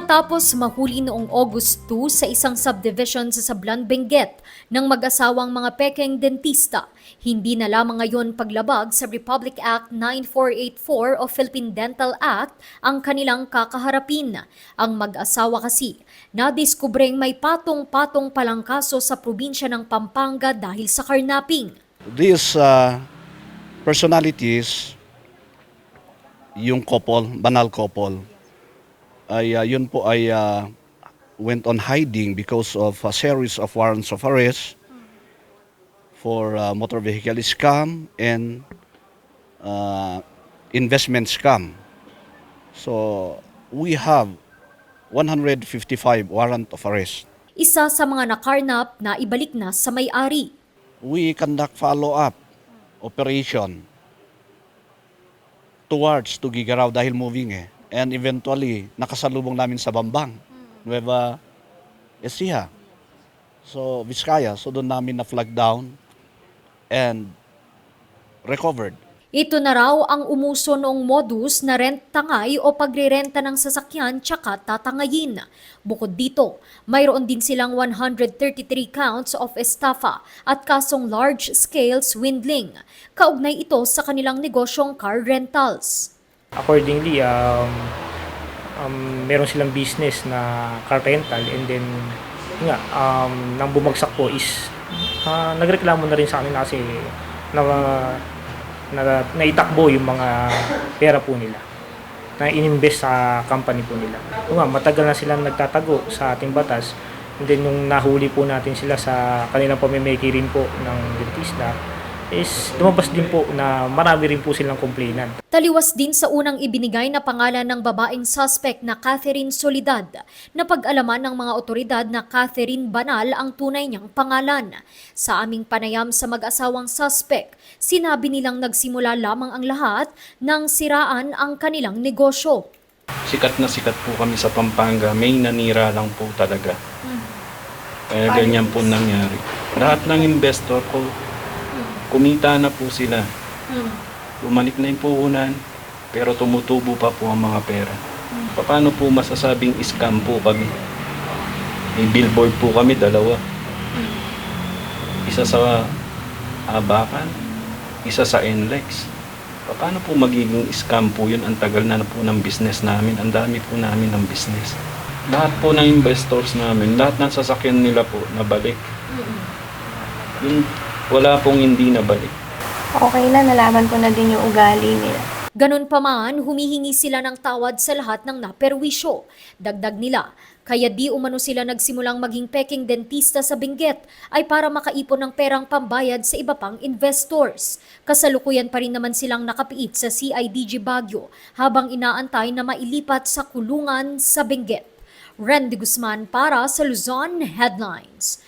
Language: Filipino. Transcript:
Matapos mahuli noong August 2 sa isang subdivision sa Sablan, Benguet ng mag-asawang mga pekeng dentista, hindi na lamang ngayon paglabag sa Republic Act 9484 o Philippine Dental Act ang kanilang kakaharapin. Ang mag-asawa kasi nadiskubreng may patong-patong palang kaso sa probinsya ng Pampanga dahil sa karnaping. These uh, personalities, yung couple, banal couple, ay uh, yun po ay uh, went on hiding because of a series of warrants of arrest for uh, motor vehicle scam and uh, investment scam. So we have 155 warrant of arrest. Isa sa mga nakarnap na ibalik na sa may-ari. we conduct follow-up operation towards Tugigaraw dahil moving eh. And eventually, nakasalubong namin sa Bambang, Nueva Ecija. So, Vizcaya. So, doon namin na-flag down and recovered. Ito na raw ang umuso noong modus na rent tangay o pagrerenta ng sasakyan tsaka tatangayin. Bukod dito, mayroon din silang 133 counts of estafa at kasong large-scale swindling. Kaugnay ito sa kanilang negosyong car rentals. Accordingly, um, um, meron silang business na car rental and then nga, um, nang bumagsak po is ah, nagreklamo na rin sa amin kasi na, na, naitakbo yung mga pera po nila na ininvest sa company po nila. Yun nga, matagal na silang nagtatago sa ating batas and then nung nahuli po natin sila sa kanilang pamimiki rin po ng dentista is lumabas din po na marami rin po silang complainant. Taliwas din sa unang ibinigay na pangalan ng babaeng suspect na Catherine Solidad na pag-alaman ng mga otoridad na Catherine Banal ang tunay niyang pangalan. Sa aming panayam sa mag-asawang suspect, sinabi nilang nagsimula lamang ang lahat nang siraan ang kanilang negosyo. sikat na sikat po kami sa Pampanga. May nanira lang po talaga. Kaya ganyan po nangyari. Lahat ng investor ko, kumita na po sila. Bumalik na yung puhunan, pero tumutubo pa po ang mga pera. Paano po masasabing scam po kami? May billboard po kami, dalawa. Isa sa Abakan, isa sa NLEX. Paano po magiging scam po yun? Ang tagal na, po ng business namin. Ang dami po namin ng business. Lahat po ng investors namin, lahat ng sasakyan nila po nabalik. Yung, wala pong hindi nabalik. Okay na, nalaman ko na din yung ugali nila. Ganun pa man, humihingi sila ng tawad sa lahat ng naperwisyo. Dagdag nila, kaya di umano sila nagsimulang maging peking dentista sa Benguet ay para makaipon ng perang pambayad sa iba pang investors. Kasalukuyan pa rin naman silang nakapiit sa CIDG Baguio habang inaantay na mailipat sa kulungan sa Benguet. Randy Guzman para sa Luzon Headlines.